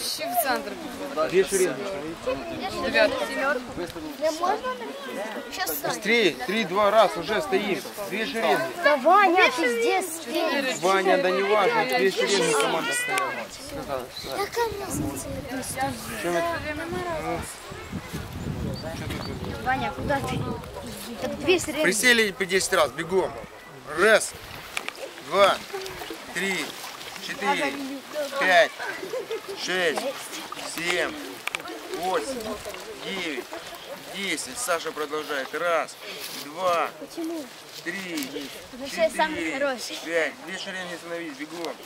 Ще в центр. Две шеренги. Дев'ятка. Быстрее, три, два раз уже стоим. Две шеренги. Да, Ваня, ты здесь. Ваня, да не важно, две шеренги команда стояла. Ваня, куда ты? Так две. Присели по 10 раз, бегом. Раз, два, три, четыре, пять, шесть, семь, восемь, девять, десять. Саша продолжает. Раз, два, три, четыре, пять. Две шеренги становись, бегом.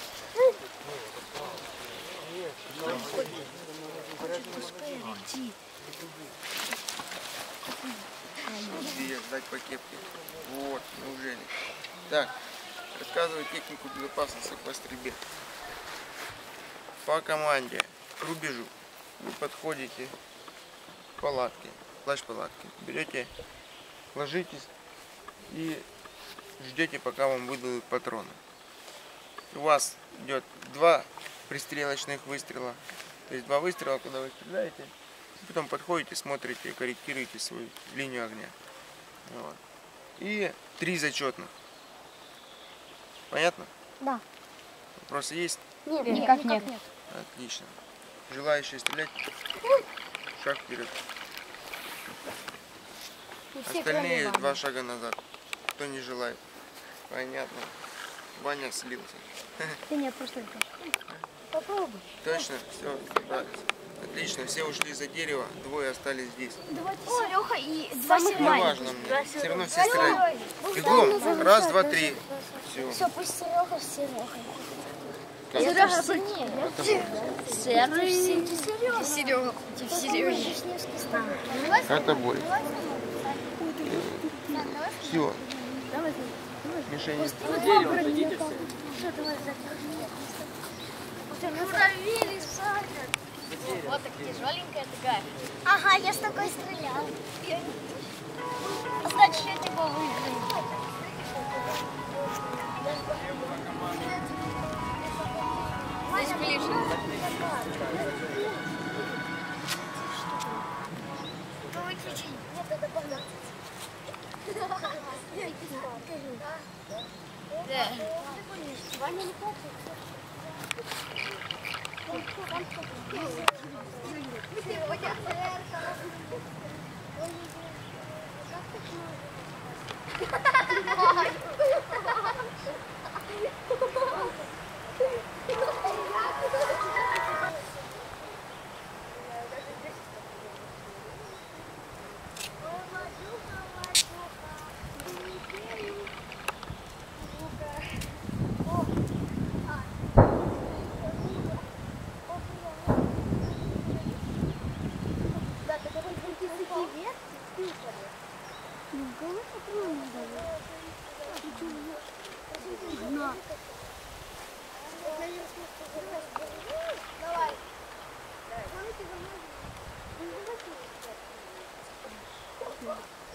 Две, сдать по кепке. Вот, неужели. Так, рассказываю технику безопасности по стрельбе. По команде к рубежу вы подходите к палатке, плащ палатки, берете, ложитесь и ждете, пока вам выдадут патроны. У вас идет два пристрелочных выстрела, то есть два выстрела, когда вы стреляете, потом подходите, смотрите, корректируете свою линию огня. Вот. И три зачетных. Понятно? Да. Вопросы есть? Нет, никак нет. Отлично. Желающие стрелять? Шаг вперед. Остальные два шага назад. Кто не желает? Понятно. Ваня слился. Ты нет, просто это. Попробуй. Точно? Все, Отлично, все ушли за дерево, двое остались здесь. Серега и два Не Серега. важно мне. Все равно все стреляют. Бегом. Раз, два, три. Все. Все, пусть Серега с Серегой. Серега сильнее. Серега. Серега. Серега против Сереги. Это бой. Все. Мишень. Муравьи садят. Вот так тяжеленькая такая. Ага, я с такой стрелял. Значит, я тебя выиграю. Здесь ближе. Ну, выключи. Нет, это помню. Да. Ваня не плачет. Да, ты потом прийти с такие ветки, Ну, голову попробуй давай. На. Давай.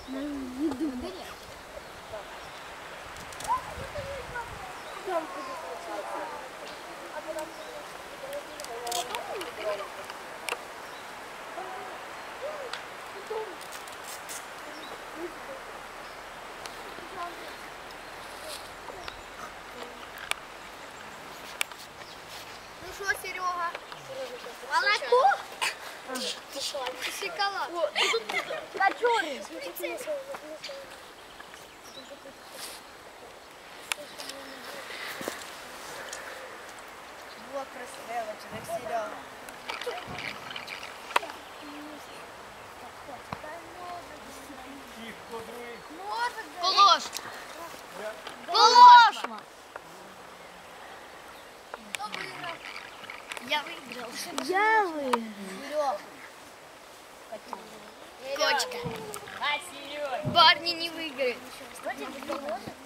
На еду. Ну Porra. Olha lá, cor. Ah. Deixa lá. Fica lá. olho! Я выиграл. Я выиграл. Кочка. Барни не выиграет.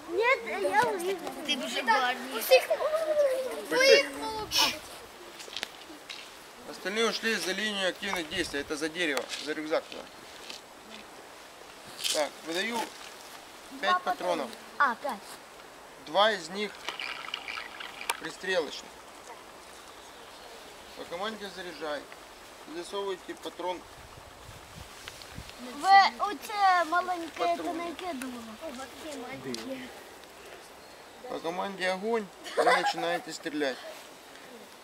Нет, я выиграл. Ты уже Барни. Остальные ушли за линию активных действий. Это за дерево, за рюкзак туда. Так, выдаю 5 патронов. А, пять. Два из них пристрелочный. По команде заряжай. Засовывайте патрон. Ви оце маленьке це не кидувало. По команде огонь вы начинаете стрелять.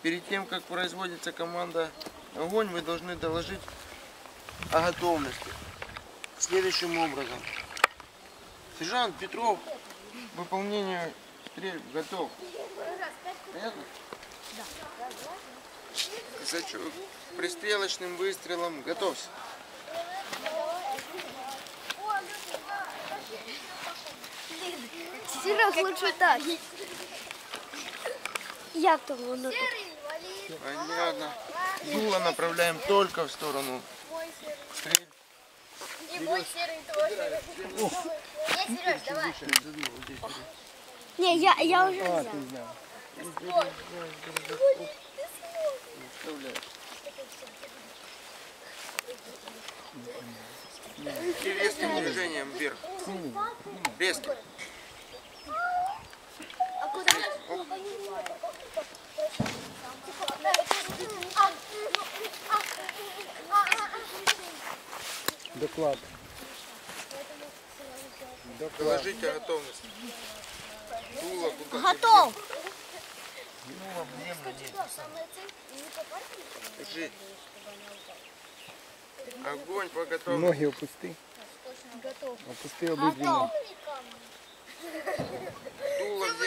Перед тем, как производится команда огонь, вы должны доложить о готовности. Следующим образом. Сержант Петров к выполнению стрельб готов. Понятно? Да. Зачем? Пристрелочным выстрелом готовься. Серег, лучше так. Як то воно? так? Понятно. Дуло направляем только в сторону. И мой серый тоже. Не, Сереж, давай. Ні, я, я вже взяв. Вставляй. И резким движением вверх. Резким. Доклад. Доложите готовность. Дуло куда Готов. Землю Держи. Огонь по готовности. Ноги опусти. Опусти ноги. Дуло в землю.